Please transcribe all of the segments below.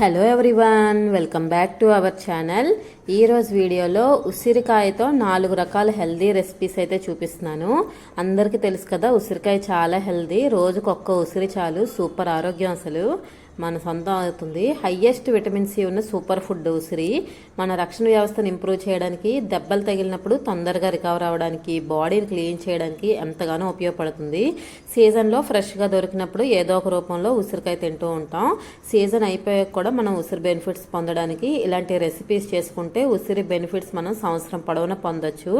Hello everyone welcome back to our channel ఈరోజు వీడియోలో ఉసిరికాయతో నాలుగు రకాల హెల్దీ రెసిపీస్ అయితే చూపిస్తున్నాను. అందరికీ తెలుసు కదా ఉసిరికాయ చాలా హెల్దీ రోజుకు ఒక్క ఉసిరి చాలు సూపర్ ఆరోగ్యం అసలు. మన సొంతం అవుతుంది. హయ్యెస్ట్ విటమిన్ సి ఉన్న సూపర్ ఫుడ్ ఉసిరి మన రక్షణ వ్యవస్థను ఇంప్రూవ్ చేయడానికి దెబ్బలు తగిలినప్పుడు తొందరగా రికవర్ అవ్వడానికి బాడీని క్లీన్ చేయడానికి ఎంతగానో ఉపయోగపడుతుంది. సీజన్లో ఫ్రెష్గా దొరికినప్పుడు ఏదో ఒక రూపంలో ఉసిరికాయ తింటూ ఉంటాం. సీజన్ అయిపోయాక కూడా మనం ఉసిరి బెనిఫిట్స్ పొందడానికి ఇలాంటి రెసిపీస్ చేసుకుంటే ఉసిరి బెనిఫిట్స్ మనం సంవత్సరం పొడవునా పొందొచ్చు.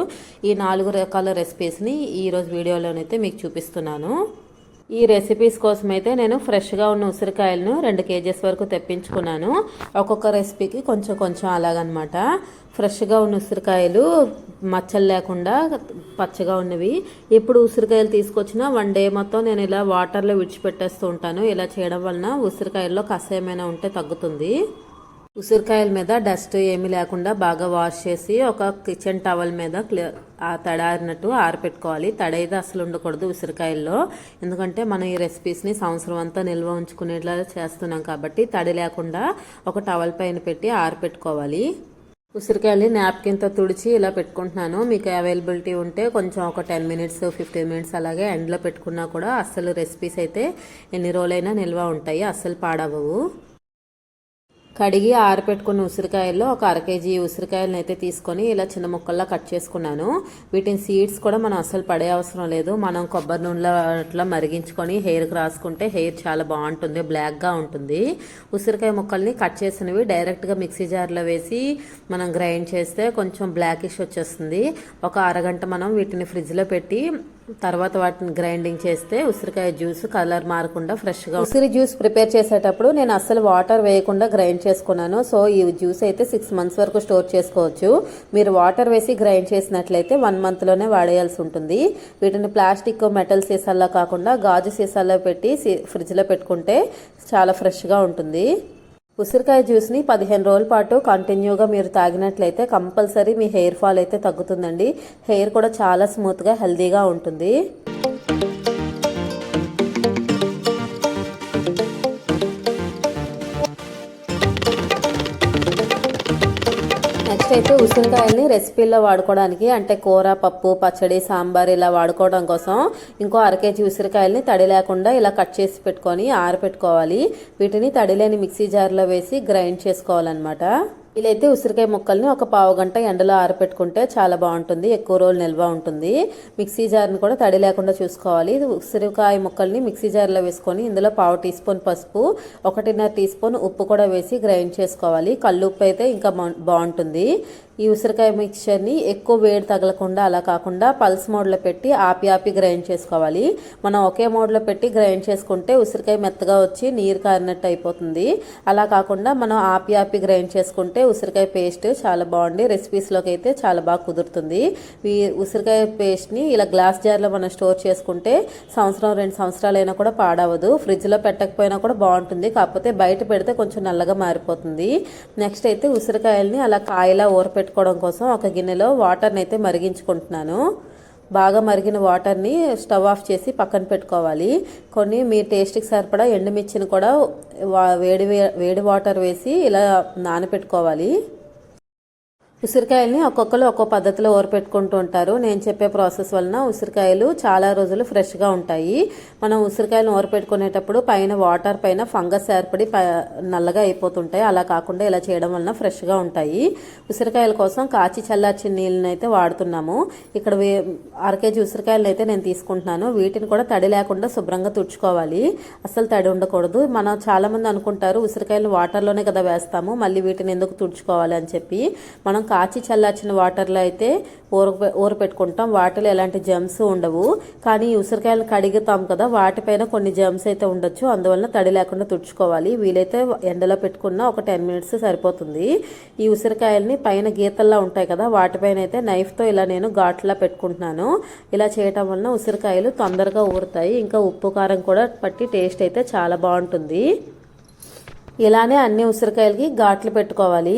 ఈ నాలుగు రకాల రెసిపీస్ని ఈరోజు వీడియోలోనైతే మీకు చూపిస్తున్నాను. ఈ రెసిపీస్ కోసం అయితే నేను ఫ్రెష్గా ఉన్న ఉసిరికాయలను రెండు కేజీస్ వరకు తెప్పించుకున్నాను. ఒక్కొక్క రెసిపీకి కొంచెం కొంచెం అలాగనమాట. ఫ్రెష్గా ఉన్న ఉసిరికాయలు మచ్చలు లేకుండా పచ్చగా ఉన్నవి. ఇప్పుడు ఉసిరికాయలు తీసుకొచ్చిన వన్ డే మొత్తం నేను ఇలా వాటర్లో విడిచిపెట్టేస్తూ ఉంటాను. ఇలా చేయడం వలన ఉసిరికాయల్లో కస ఏమైనా ఉంటే తగ్గుతుంది. ఉసిరికాయల మీద డస్ట్ ఏమీ లేకుండా బాగా వాష్ చేసి ఒక కిచెన్ టవల్ మీద క్లియర్ ఆ తడారినట్టు ఆరపెట్టుకోవాలి. తడైతే అసలు ఉండకూడదు ఉసిరికాయల్లో. ఎందుకంటే మనం ఈ రెసిపీస్ని సంవత్సరం అంతా నిల్వ ఉంచుకునేట్లా చేస్తున్నాం కాబట్టి తడి లేకుండా ఒక టవల్ పైన పెట్టి ఆరపెట్టుకోవాలి. ఉసిరికాయలు నాప్కిన్తో తుడిచి ఇలా పెట్టుకుంటున్నాను. మీకు అవైలబిలిటీ ఉంటే కొంచెం ఒక టెన్ మినిట్స్ ఫిఫ్టీన్ మినిట్స్ అలాగే ఎండ్లో పెట్టుకున్నా కూడా అస్సలు రెసిపీస్ అయితే ఎన్ని రోజులైనా నిల్వ ఉంటాయి. అస్సలు పాడవవు కడిగి ఆరపెట్టుకున్న ఉసిరికాయల్లో ఒక అర కేజీ ఉసిరికాయలను అయితే తీసుకొని ఇలా చిన్న ముక్కల్లా కట్ చేసుకున్నాను. వీటిని సీడ్స్ కూడా మనం అసలు పడే అవసరం లేదు. మనం కొబ్బరి నూనెలో అట్లా మరిగించుకొని హెయిర్కి రాసుకుంటే హెయిర్ చాలా బాగుంటుంది బ్లాక్గా ఉంటుంది. ఉసిరికాయ ముక్కల్ని కట్ చేసినవి డైరెక్ట్గా మిక్సీ జార్లో వేసి మనం గ్రైండ్ చేస్తే కొంచెం బ్లాకిష్ వచ్చేస్తుంది. ఒక అరగంట మనం వీటిని ఫ్రిడ్జ్లో పెట్టి తర్వాత వాటిని గ్రైండింగ్ చేస్తే ఉసిరికాయ జ్యూస్ కలర్ మారకుండా ఫ్రెష్గా ఉసిరి జ్యూస్ ప్రిపేర్ చేసేటప్పుడు నేను అస్సలు వాటర్ వేయకుండా గ్రైండ్ చేసుకున్నాను. సో ఈ జ్యూస్ అయితే సిక్స్ మంత్స్ వరకు స్టోర్ చేసుకోవచ్చు. మీరు వాటర్ వేసి గ్రైండ్ చేసినట్లయితే వన్ మంత్లోనే వాడేయాల్సి ఉంటుంది. వీటిని ప్లాస్టిక్ మెటల్ సీసాల్లో కాకుండా గాజు సీసాల్లో పెట్టి ఫ్రిడ్జ్లో పెట్టుకుంటే చాలా ఫ్రెష్గా ఉంటుంది. ఉసిరికాయ జ్యూస్ని పదిహేను రోజుల పాటు కంటిన్యూగా మీరు తాగినట్లయితే కంపల్సరీ మీ హెయిర్ ఫాల్ అయితే తగ్గుతుందండి. హెయిర్ కూడా చాలా స్మూత్గా హెల్దీగా ఉంటుంది. నెక్స్ట్ అయితే ఉసిరికాయల్ని రెసిపీల్లో వాడుకోవడానికి అంటే కూర పప్పు పచ్చడి సాంబార్ ఇలా వాడుకోవడం కోసం ఇంకో అరకేజీ ఉసిరికాయల్ని తడి లేకుండా ఇలా కట్ చేసి పెట్టుకొని ఆరపెట్టుకోవాలి. వీటిని తడి లేని మిక్సీ జార్లో వేసి గ్రైండ్ చేసుకోవాలన్నమాట. ఇలాయితే ఉసిరికాయ ముక్కల్ని ఒక పావు గంట ఎండలో ఆరపెట్టుకుంటే చాలా బాగుంటుంది. ఎక్కువ రోజులు నిల్వ ఉంటుంది. మిక్సీ జార్ని కూడా తడి లేకుండా చూసుకోవాలి. ఉసిరికాయ ముక్కల్ని మిక్సీ జార్లో వేసుకొని ఇందులో పావు టీ స్పూన్ పసుపు ఒకటిన్నర టీ స్పూన్ ఉప్పు కూడా వేసి గ్రైండ్ చేసుకోవాలి. కళ్ళు ఉప్పు అయితే ఇంకా బాగుంటుంది. ఈ ఉసిరికాయ మిక్చర్ని ఎక్కువ వేడి తగలకుండా అలా కాకుండా పల్స్ మోడ్లో పెట్టి ఆపి ఆపి గ్రైండ్ చేసుకోవాలి. మనం ఒకే మోడ్లో పెట్టి గ్రైండ్ చేసుకుంటే ఉసిరికాయ మెత్తగా వచ్చి నీరు కారినట్టు అయిపోతుంది. అలా కాకుండా మనం ఆపి ఆపి గ్రైండ్ చేసుకుంటే ఉసిరికాయ పేస్ట్ చాలా బాగుంది రెసిపీస్లోకి అయితే చాలా బాగా కుదురుతుంది. ఈ ఉసిరికాయ పేస్ట్ని ఇలా గ్లాస్ జార్లో మనం స్టోర్ చేసుకుంటే సంవత్సరం రెండు సంవత్సరాలైనా కూడా పాడవదు. ఫ్రిడ్జ్లో పెట్టకపోయినా కూడా బాగుంటుంది. కాకపోతే బయట పెడితే కొంచెం నల్లగా మారిపోతుంది. నెక్స్ట్ అయితే ఉసిరికాయల్ని అలా కాయలా ఊరపెట్టు పెట్టుకోవడం కోసం ఒక గిన్నెలో వాటర్ని అయితే మరిగించుకుంటున్నాను. బాగా మరిగిన వాటర్ని స్టవ్ ఆఫ్ చేసి పక్కన పెట్టుకోవాలి. కొన్ని మీ టేస్ట్కి సరిపడా ఎండుమిర్చిని కూడా వేడి వేడి వాటర్ వేసి ఇలా నానపెట్టుకోవాలి. ఉసిరికాయల్ని ఒక్కొక్కరు ఒక్కో పద్ధతిలో ఊరపెట్టుకుంటూ ఉంటారు. నేను చెప్పే ప్రాసెస్ వలన ఉసిరికాయలు చాలా రోజులు ఫ్రెష్గా ఉంటాయి. మనం ఉసిరికాయలను ఊరపెట్టుకునేటప్పుడు పైన వాటర్ పైన ఫంగస్ ఏర్పడి నల్లగా అయిపోతుంటాయి. అలా కాకుండా ఇలా చేయడం వలన ఫ్రెష్గా ఉంటాయి. ఉసిరికాయల కోసం కాచి చల్లార్చిన నీళ్ళని అయితే వాడుతున్నాము. ఇక్కడ అరకేజీ ఉసిరికాయలను అయితే నేను తీసుకుంటున్నాను. వీటిని కూడా తడి లేకుండా శుభ్రంగా తుడుచుకోవాలి. అసలు తడి ఉండకూడదు. మనం చాలామంది అనుకుంటారు ఉసిరికాయలు వాటర్లోనే కదా వేస్తాము మళ్ళీ వీటిని ఎందుకు తుడుచుకోవాలి అని చెప్పి. మనం కాచి చల్లార్చిన వాటర్లో అయితే ఊర ఊర పెట్టుకుంటాం. వాటిలో ఎలాంటి జమ్స్ ఉండవు. కానీ ఉసిరికాయలు కడిగుతాం కదా వాటిపైన కొన్ని జమ్స్ అయితే ఉండొచ్చు. అందువలన తడి లేకుండా తుడుచుకోవాలి. వీలైతే ఎండలో పెట్టుకున్న ఒక టెన్ మినిట్స్ సరిపోతుంది. ఈ ఉసిరికాయలని పైన గీతల్లా ఉంటాయి కదా వాటిపైన అయితే నైఫ్తో ఇలా నేను ఘాట్లా పెట్టుకుంటున్నాను. ఇలా చేయటం వలన ఉసిరికాయలు తొందరగా ఊరుతాయి. ఇంకా ఉప్పు కారం కూడా పట్టి టేస్ట్ అయితే చాలా బాగుంటుంది. ఇలానే అన్ని ఉసిరికాయలకి ఘాట్లు పెట్టుకోవాలి.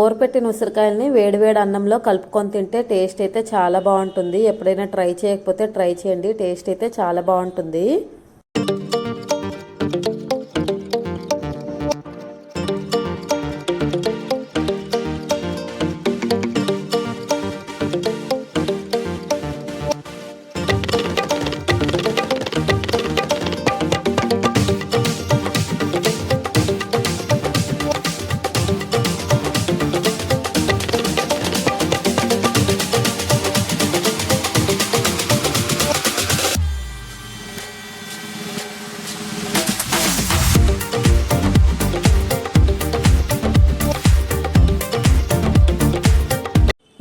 ఊరపెట్టిన ఉసిరికాయలని వేడివేడి అన్నంలో కలుపుకొని తింటే టేస్ట్ అయితే చాలా బాగుంటుంది. ఎప్పుడైనా ట్రై చేయకపోతే ట్రై చేయండి. టేస్ట్ అయితే చాలా బాగుంటుంది.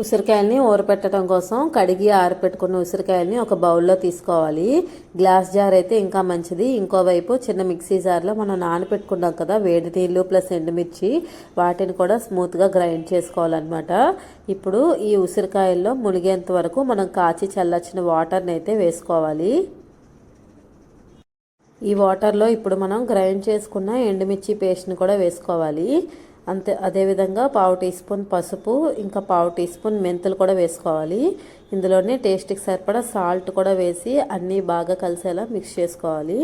ఉసిరికాయల్ని ఊరపెట్టడం కోసం కడిగి ఆరపెట్టుకున్న ఉసిరికాయల్ని ఒక బౌల్లో తీసుకోవాలి. గ్లాస్ జార్ అయితే ఇంకా మంచిది. ఇంకోవైపు చిన్న మిక్సీ జార్లో మనం నానపెట్టుకున్నాం కదా వేడి నీళ్ళు ప్లస్ ఎండుమిర్చి వాటిని కూడా స్మూత్గా గ్రైండ్ చేసుకోవాలన్నమాట. ఇప్పుడు ఈ ఉసిరికాయల్లో మునిగేంత వరకు మనం కాచి చల్లొచ్చిన వాటర్ని అయితే వేసుకోవాలి. ఈ వాటర్లో ఇప్పుడు మనం గ్రైండ్ చేసుకున్న ఎండుమిర్చి పేస్ట్ని కూడా వేసుకోవాలి. అంతే అదేవిధంగా పావు టీ స్పూన్ పసుపు ఇంకా పావు టీ స్పూన్ మెంతులు కూడా వేసుకోవాలి. ఇందులోనే టేస్ట్కి సరిపడా సాల్ట్ కూడా వేసి అన్నీ బాగా కలిసేలా మిక్స్ చేసుకోవాలి.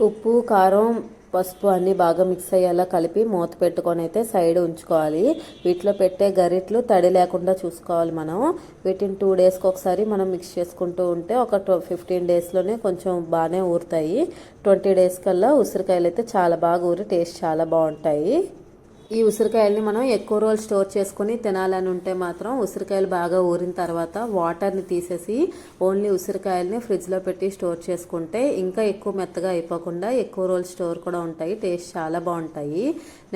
ఉప్పు కారం పసుపు అన్నీ బాగా మిక్స్ అయ్యేలా కలిపి మూత పెట్టుకొని అయితే సైడ్ ఉంచుకోవాలి. వీటిలో పెట్టే గరిట్లు తడి లేకుండా చూసుకోవాలి మనం. వీటిని టూ డేస్కి ఒకసారి మనం మిక్స్ చేసుకుంటూ ఉంటే ఒక ఫిఫ్టీన్ డేస్లోనే కొంచెం బాగానే ఊరుతాయి. ట్వంటీ డేస్ కల్లా ఉసిరికాయలు అయితే చాలా బాగా ఊరి టేస్ట్ చాలా బాగుంటాయి. ఈ ఉసిరికాయల్ని మనం ఎక్కువ రోజులు స్టోర్ చేసుకుని తినాలని ఉంటే మాత్రం ఉసిరికాయలు బాగా ఊరిన తర్వాత వాటర్ని తీసేసి ఓన్లీ ఉసిరికాయల్ని ఫ్రిడ్జ్లో పెట్టి స్టోర్ చేసుకుంటే ఇంకా ఎక్కువ మెత్తగా అయిపోకుండా ఎక్కువ రోజులు స్టోర్ కూడా ఉంటాయి. టేస్ట్ చాలా బాగుంటాయి.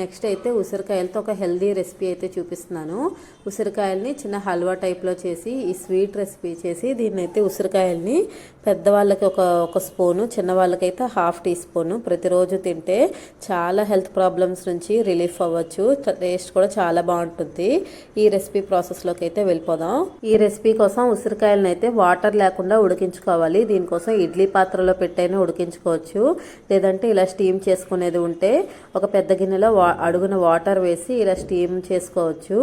నెక్స్ట్ అయితే ఉసిరికాయలతో ఒక హెల్దీ రెసిపీ అయితే చూపిస్తున్నాను. ఉసిరికాయల్ని చిన్న హల్వా టైప్లో చేసి ఈ స్వీట్ రెసిపీ చేసి దీన్ని అయితే ఉసిరికాయల్ని పెద్దవాళ్ళకి ఒక ఒక స్పూను చిన్నవాళ్ళకైతే హాఫ్ టీ స్పూను ప్రతిరోజు తింటే చాలా హెల్త్ ప్రాబ్లమ్స్ నుంచి రిలీఫ్ అవ్వచ్చు టేస్ట్ కూడా చాలా బాగుంటుంది. ఈ రెసిపీ ప్రాసెస్లోకి అయితే వెళ్ళిపోదాం. ఈ రెసిపీ కోసం ఉసిరికాయలను అయితే వాటర్ లేకుండా ఉడికించుకోవాలి. దీనికోసం ఇడ్లీ పాత్రలో పెట్టైనా ఉడికించుకోవచ్చు. లేదంటే ఇలా స్టీమ్ చేసుకునేది ఉంటే ఒక పెద్ద గిన్నెలో అడుగున వాటర్ వేసి ఇలా స్టీమ్ చేసుకోవచ్చు.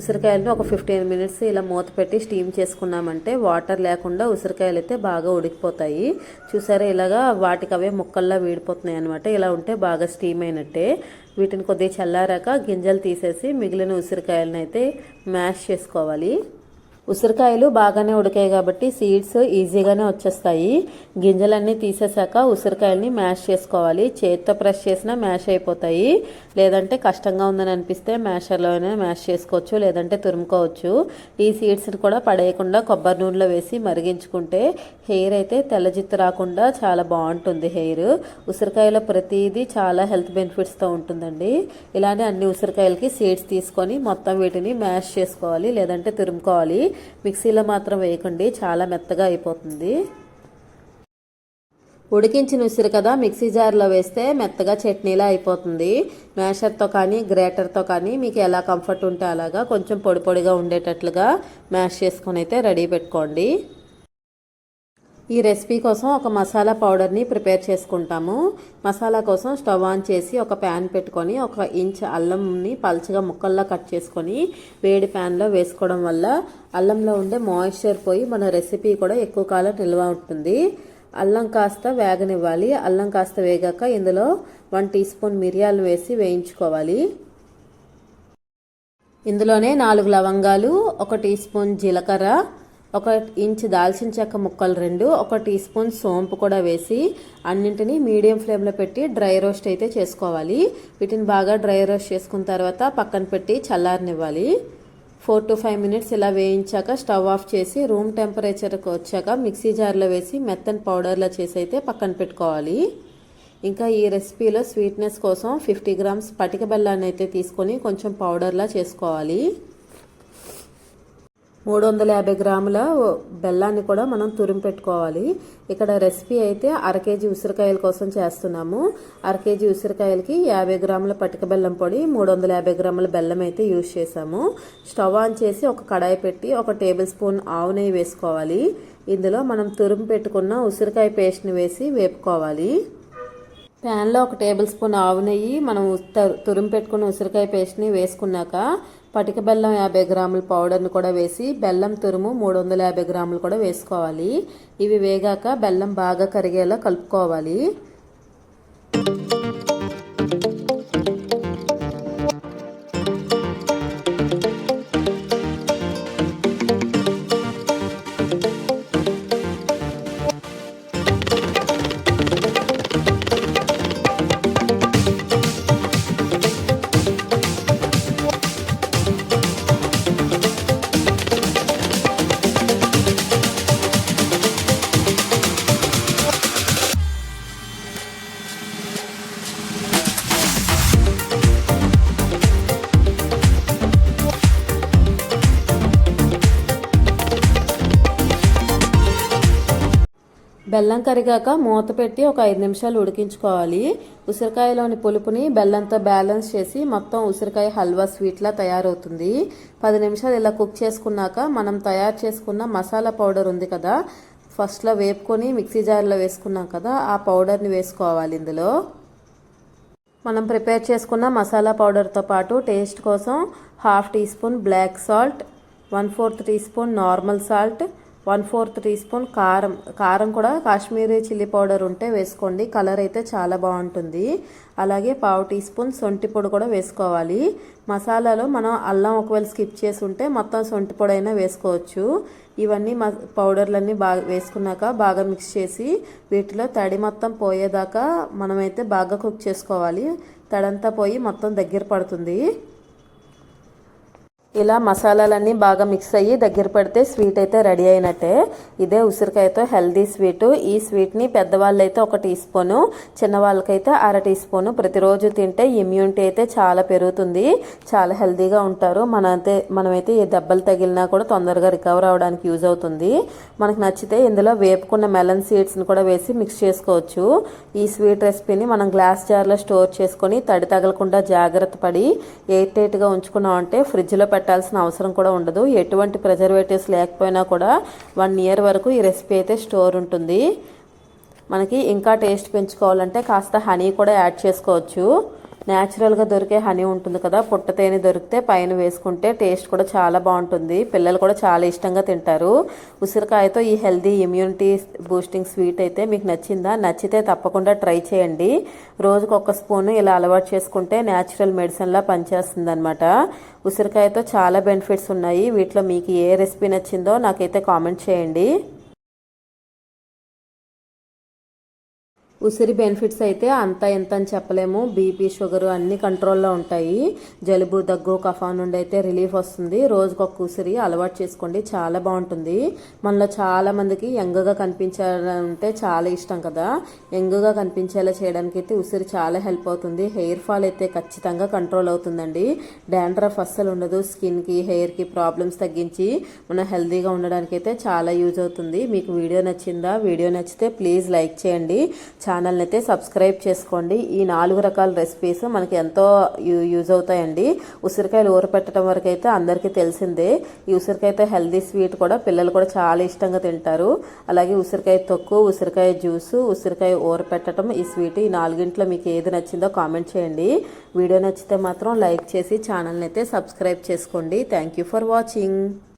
ఉసిరికాయలను ఒక ఫిఫ్టీన్ మినిట్స్ ఇలా మూత పెట్టి స్టీమ్ చేసుకున్నామంటే వాటర్ లేకుండా ఉసిరికాయలు అయితే బాగా ఉడికిపోతాయి. చూసారా ఇలాగా వాటికి అవే ముక్కల్లా వీడిపోతున్నాయి అనమాట ఇలా ఉంటే బాగా స్టీమ్ అయినట్టే. వీటిని కొద్దిగా చల్లారాక గింజలు తీసేసి మిగిలిన ఉసిరికాయలను అయితే మ్యాష్ చేసుకోవాలి. ఉసిరికాయలు బాగానే ఉడికాయి కాబట్టి సీడ్స్ ఈజీగానే వచ్చేస్తాయి. గింజలన్నీ తీసేసాక ఉసిరికాయలని మ్యాష్ చేసుకోవాలి. చేతితో ప్రెస్ చేసినా మ్యాష్ అయిపోతాయి. లేదంటే కష్టంగా ఉందని అనిపిస్తే మ్యాషర్లోనే మ్యాష్ చేసుకోవచ్చు లేదంటే తురుముకోవచ్చు. ఈ సీడ్స్ని కూడా పడేయకుండా కొబ్బరి నూనెలో వేసి మరిగించుకుంటే హెయిర్ అయితే తెల్లజిత్తు రాకుండా చాలా బాగుంటుంది హెయిర్. ఉసిరికాయలో ప్రతిదీ చాలా హెల్త్ బెనిఫిట్స్తో ఉంటుందండి. ఇలానే అన్ని ఉసిరికాయలకి సీడ్స్ తీసుకొని మొత్తం వీటిని మ్యాష్ చేసుకోవాలి లేదంటే తురుముకోవాలి. మిక్సీలో మాత్రం వేయకండి. చాలా మెత్తగా అయిపోతుంది. ఉడికించిన ఉసిరు కదా మిక్సీ జార్లో వేస్తే మెత్తగా చట్నీలా అయిపోతుంది. మ్యాషర్తో కానీ గ్రేటర్తో కానీ మీకు ఎలా కంఫర్ట్ ఉంటే అలాగా కొంచెం పొడి పొడిగా ఉండేటట్లుగా మ్యాష్ చేసుకొని అయితే రెడీ పెట్టుకోండి. ఈ రెసిపీ కోసం ఒక మసాలా పౌడర్ని ప్రిపేర్ చేసుకుంటాము. మసాలా కోసం స్టవ్ ఆన్ చేసి ఒక ప్యాన్ పెట్టుకొని ఒక ఇంచ్ అల్లంని పల్చగా ముక్కల్లా కట్ చేసుకొని వేడి ప్యాన్లో వేసుకోవడం వల్ల అల్లంలో ఉండే మాయిశ్చర్ పోయి మన రెసిపీ కూడా ఎక్కువ కాలం నిల్వ ఉంటుంది. అల్లం కాస్త వేగనివ్వాలి. అల్లం కాస్త వేగాక ఇందులో వన్ టీ స్పూన్ మిరియాలు వేసి వేయించుకోవాలి. ఇందులోనే నాలుగు లవంగాలు ఒక టీ స్పూన్ జీలకర్ర ఒక ఇంచ్ దాల్చిన చెక్క ముక్కలు రెండు ఒక టీ స్పూన్ సోంపు కూడా వేసి అన్నింటినీ మీడియం ఫ్లేమ్లో పెట్టి డ్రై రోస్ట్ అయితే చేసుకోవాలి. వీటిని బాగా డ్రై రోస్ట్ చేసుకున్న తర్వాత పక్కన పెట్టి చల్లారనివ్వాలి. ఫోర్ టు ఫైవ్ మినిట్స్ ఇలా వేయించాక స్టవ్ ఆఫ్ చేసి రూమ్ టెంపరేచర్కి వచ్చాక మిక్సీ జార్లో వేసి మెత్తని పౌడర్లో చేసి అయితే పక్కన పెట్టుకోవాలి. ఇంకా ఈ రెసిపీలో స్వీట్నెస్ కోసం ఫిఫ్టీ గ్రామ్స్ పటిక బెల్లాన్ని అయితే తీసుకొని కొంచెం పౌడర్లా చేసుకోవాలి. మూడు వందల యాభై గ్రాముల బెల్లాన్ని కూడా మనం తురిమి పెట్టుకోవాలి. ఇక్కడ రెసిపీ అయితే అర కేజీ ఉసిరికాయల కోసం చేస్తున్నాము. అర కేజీ ఉసిరికాయలకి యాభై గ్రాముల పటిక బెల్లం పొడి మూడు వందల యాభై గ్రాముల బెల్లం అయితే యూజ్ చేసాము స్టవ్ ఆన్ చేసి ఒక కడాయి పెట్టి ఒక టేబుల్ స్పూన్ ఆవు నెయ్యి వేసుకోవాలి. ఇందులో మనం తురిమి పెట్టుకున్న ఉసిరికాయ పేస్ట్ని వేసి వేపుకోవాలి. ప్యాన్లో ఒక టేబుల్ స్పూన్ ఆవు నెయ్యి మనం తురిమి పెట్టుకున్న ఉసిరికాయ పేస్ట్ని వేసుకున్నాక పటిక బెల్లం యాభై గ్రాముల పౌడర్ని కూడా వేసి బెల్లం తురుము మూడు వందల యాభై గ్రాములు కూడా వేసుకోవాలి. ఇవి వేగాక బెల్లం బాగా కరిగేలా కలుపుకోవాలి. బెల్లం కరిగాక మూత పెట్టి ఒక ఐదు నిమిషాలు ఉడికించుకోవాలి. ఉసిరికాయలోని పులుపుని బెల్లంతో బ్యాలెన్స్ చేసి మొత్తం ఉసిరికాయ హల్వా స్వీట్లా తయారవుతుంది. పది నిమిషాలు ఇలా కుక్ చేసుకున్నాక మనం తయారు చేసుకున్న మసాలా పౌడర్ ఉంది కదా ఫస్ట్లో వేపుకొని మిక్సీ జార్లో వేసుకున్నాం కదా ఆ పౌడర్ని వేసుకోవాలి ఇందులో. మనం ప్రిపేర్ చేసుకున్న మసాలా పౌడర్తో పాటు టేస్ట్ కోసం half teaspoon black salt one fourth teaspoon normal salt one fourth teaspoon కారం. కారం కూడా కాశ్మీరీ చిల్లీ పౌడర్ ఉంటే వేసుకోండి. కలర్ అయితే చాలా బాగుంటుంది. అలాగే పావు టీ స్పూన్ సొంటి పొడి కూడా వేసుకోవాలి. మసాలాలో మనం అల్లం ఒకవేళ స్కిప్ చేసి ఉంటే మొత్తం సొంటి పొడి అయినా వేసుకోవచ్చు. ఇవన్నీ మ పౌడర్లన్నీ బాగా వేసుకున్నాక బాగా మిక్స్ చేసి వీటిలో తడి మొత్తం పోయేదాకా మనమైతే బాగా కుక్ చేసుకోవాలి. తడంతా పోయి మొత్తం దగ్గర పడుతుంది. ఇలా మసాలాలన్నీ బాగా మిక్స్ అయ్యి దగ్గర పెడితే స్వీట్ అయితే రెడీ అయినట్టే. ఇదే ఉసిరికాయతో హెల్దీ స్వీట్ ఈ స్వీట్ని పెద్దవాళ్ళు అయితే ఒక టీ స్పూను చిన్నవాళ్ళకైతే అర టీ స్పూను ప్రతిరోజు తింటే ఇమ్యూనిటీ అయితే చాలా పెరుగుతుంది. చాలా హెల్దీగా ఉంటారు. మనైతే మనమైతే ఏ దెబ్బలు తగిలినా కూడా తొందరగా రికవర్ అవడానికి యూజ్ అవుతుంది. మనకు నచ్చితే ఇందులో వేపుకున్న మెలన్ సీడ్స్ని కూడా వేసి మిక్స్ చేసుకోవచ్చు. ఈ స్వీట్ రెసిపీని మనం గ్లాస్ జార్లో స్టోర్ చేసుకొని తడి తగలకుండా జాగ్రత్త పడి ఎయిట్ టైట్గా ఉంచుకున్నాం అంటే ఫ్రిడ్జ్లో పెట్టాల్సిన అవసరం కూడా ఉండదు. ఎటువంటి ప్రిజర్వేటివ్స్ లేకపోయినా కూడా వన్ ఇయర్ వరకు ఈ రెసిపీ అయితే స్టోర్ ఉంటుంది. మనకి ఇంకా టేస్ట్ పెంచుకోవాలంటే కాస్త హనీ కూడా యాడ్ చేసుకోవచ్చు. న్యాచురల్గా దొరికే హనీ ఉంటుంది కదా పుట్ట తేనె దొరికితే పైన వేసుకుంటే టేస్ట్ కూడా చాలా బాగుంటుంది. పిల్లలు కూడా చాలా ఇష్టంగా తింటారు. ఉసిరికాయతో ఈ హెల్దీ ఇమ్యూనిటీ బూస్టింగ్ స్వీట్ అయితే మీకు నచ్చిందా? నచ్చితే తప్పకుండా ట్రై చేయండి. రోజుకు ఒక స్పూన్ ఇలా అలవాటు చేసుకుంటే న్యాచురల్ మెడిసిన్లా పనిచేస్తుంది అనమాట ఉసిరికాయతో చాలా బెనిఫిట్స్ ఉన్నాయి. వీటిలో మీకు ఏ రెసిపీ నచ్చిందో నాకైతే కామెంట్ చేయండి. ఉసిరి బెనిఫిట్స్ అయితే అంత ఎంత అని చెప్పలేము. బీపీ షుగర్ అన్ని కంట్రోల్లో ఉంటాయి. జలుబు దగ్గు కఫా నుండి అయితే రిలీఫ్ వస్తుంది. రోజుకు ఉసిరి అలవాటు చేసుకోండి. చాలా బాగుంటుంది. మనలో చాలా మందికి యంగ్గా కనిపించాలంటే చాలా ఇష్టం కదా. యంగ్గా కనిపించేలా చేయడానికి అయితే ఉసిరి చాలా హెల్ప్ అవుతుంది. హెయిర్ ఫాల్ అయితే ఖచ్చితంగా కంట్రోల్ అవుతుందండి. డాండ్రఫ్ అస్సలు ఉండదు. స్కిన్కి హెయిర్కి ప్రాబ్లమ్స్ తగ్గించి మనం హెల్తీగా ఉండడానికి అయితే చాలా యూజ్ అవుతుంది. మీకు వీడియో నచ్చిందా? వీడియో నచ్చితే ప్లీజ్ లైక్ చేయండి. చాలా ఛానల్ని అయితే సబ్స్క్రైబ్ చేసుకోండి. ఈ నాలుగు రకాల రెసిపీస్ మనకి ఎంతో యూజ్ అవుతాయండి. ఉసిరికాయలు ఊరపెట్టడం వరకు అయితే అందరికీ తెలిసిందే. ఈ ఉసిరికాయతో హెల్దీ స్వీట్ కూడా పిల్లలు కూడా చాలా ఇష్టంగా తింటారు. అలాగే ఉసిరికాయ తొక్కు ఉసిరికాయ జ్యూసు ఉసిరికాయ ఊరపెట్టడం ఈ స్వీట్ ఈ నాలుగింట్లో మీకు ఏది నచ్చిందో కామెంట్ చేయండి. వీడియో నచ్చితే మాత్రం లైక్ చేసి ఛానల్ని అయితే సబ్స్క్రైబ్ చేసుకోండి. Thank you for watching